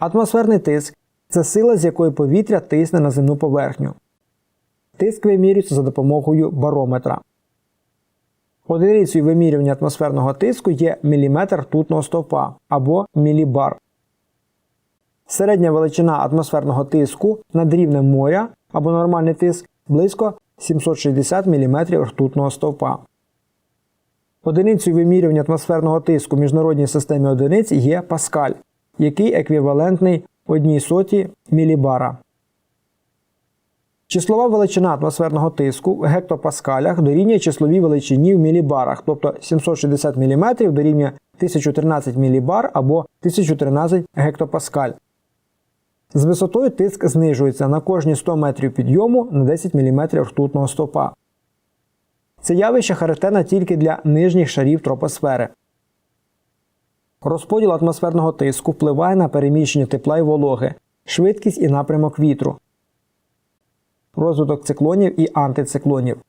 Атмосферний тиск це сила, з якої повітря тисне на земну поверхню. Тиск вимірюється за допомогою барометра. Одиницею вимірювання атмосферного тиску є міліметр ртутного стовпа або мілібар. Середня величина атмосферного тиску над рівнем моря або нормальний тиск близько 760 мм ртутного стовпа. Одиницею вимірювання атмосферного тиску в міжнародній системі одиниць є паскаль, який еквівалентний 1 соті мілібара. Числова величина атмосферного тиску в гектопаскалях дорівнює числовій величині в мілібарах, тобто 760 мм дорівнює 1013 мілібар або 1013 гектопаскаль. З висотою тиск знижується на кожні 100 метрів підйому на 10 мм ртутного стовпа. Це явище характерне тільки для нижніх шарів тропосфери. Розподіл атмосферного тиску впливає на переміщення тепла і вологи, швидкість і напрямок вітру, розвиток циклонів і антициклонів,